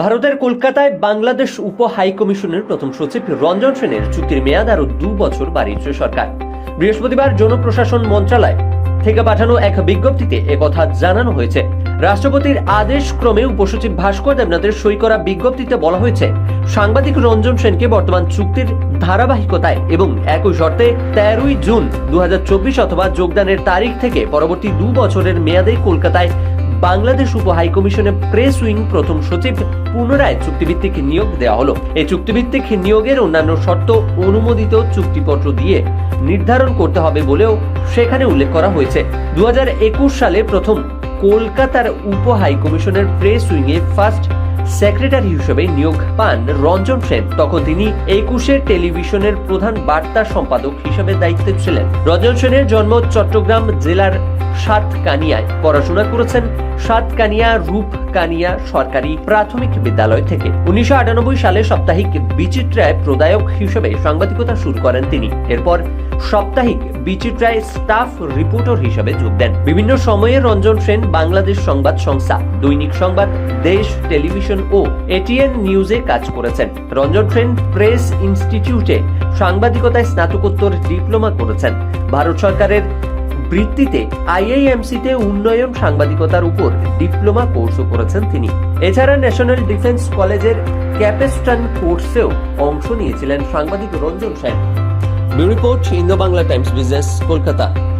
ভারতের কলকাতায় বাংলাদেশ উপ হাই কমিশনের প্রথম সচিব রঞ্জন সেনের চুক্তির মেয়াদ আরও দু বছর বাড়িয়েছে সরকার। বৃহস্পতিবার জনপ্রশাসন মন্ত্রণালয় থেকে পাঠানো এক বিজ্ঞপ্তিতে একথা জানানো হয়েছে। রাষ্ট্রপতির আদেশ ক্রমে উপসচিব ভাস্কর দেবনাথের সই করা বিজ্ঞপ্তিতে বলা হয়েছে, সাংবাদিক রঞ্জন সেনকে বর্তমান চুক্তির ধারাবাহিকতায় এবং একই শর্তে তেরোই জুন দু হাজার চব্বিশ অথবা যোগদানের তারিখ থেকে পরবর্তী দু বছরের মেয়াদে কলকাতায় বাংলাদেশ উপ হাইকমিশনে প্রেস উইং প্রথম সচিব পুনরায় চুক্তিভিত্তিক নিয়োগ দেওয়া হলো। এই চুক্তিভিত্তিক নিয়োগের অন্যান্য শর্ত অনুমোদিত চুক্তিপত্র দিয়ে নির্ধারণ করতে হবে বলেও সেখানে উল্লেখ করা হয়েছে। দুহাজার একুশ সালে প্রথম কলকাতার উপ হাইকমিশনের প্রেস উইংয়ে ফার্স্ট সেক্রেটারি হিসেবে নিয়োগ পান রঞ্জন সেন। তখন তিনি একুশে টেলিভিশনের প্রধান বার্তা সম্পাদক হিসেবে দায়িত্বে ছিলেন। রঞ্জন সেনের জন্ম চট্টগ্রাম জেলার সাতকানিয়ায় পড়াশোনা করেছেন সাতকানিয়া রূপকানিয়া সরকারি প্রাথমিক বিদ্যালয় থেকে। উনিশশো সালে সাপ্তাহিক বিচিত্রায় প্রদায়ক হিসেবে সাংবাদিকতা শুরু করেন তিনি। এরপর সাপ্তাহিক বিচিত্রায় স্টাফ রিপোর্টার হিসেবে যোগ দেন। বিভিন্ন সময়ে রঞ্জন সেন, বাংলাদেশ সংবাদ সংস্থা, দৈনিক সংবাদ, দেশ টেলিভিশন ও এটিএন নিউজে কাজ করেছেন। রঞ্জন সেন প্রেস ইনস্টিটিউটে সাংবাদিকতায় স্নাতকোত্তর ডিপ্লোমা করেছেন। ভারত সরকারের বৃত্তিতে আইআইএমসিতে উন্নয়ন সাংবাদিকতার উপর ডিপ্লোমা কোর্সও করেছেন তিনি। এছাড়া ন্যাশনাল ডিফেন্স কলেজের ক্যাপেস্টান কোর্সেও অংশ নিয়েছিলেন সাংবাদিক Ranjan Sen report Indo Bangla Times Business, Kolkata.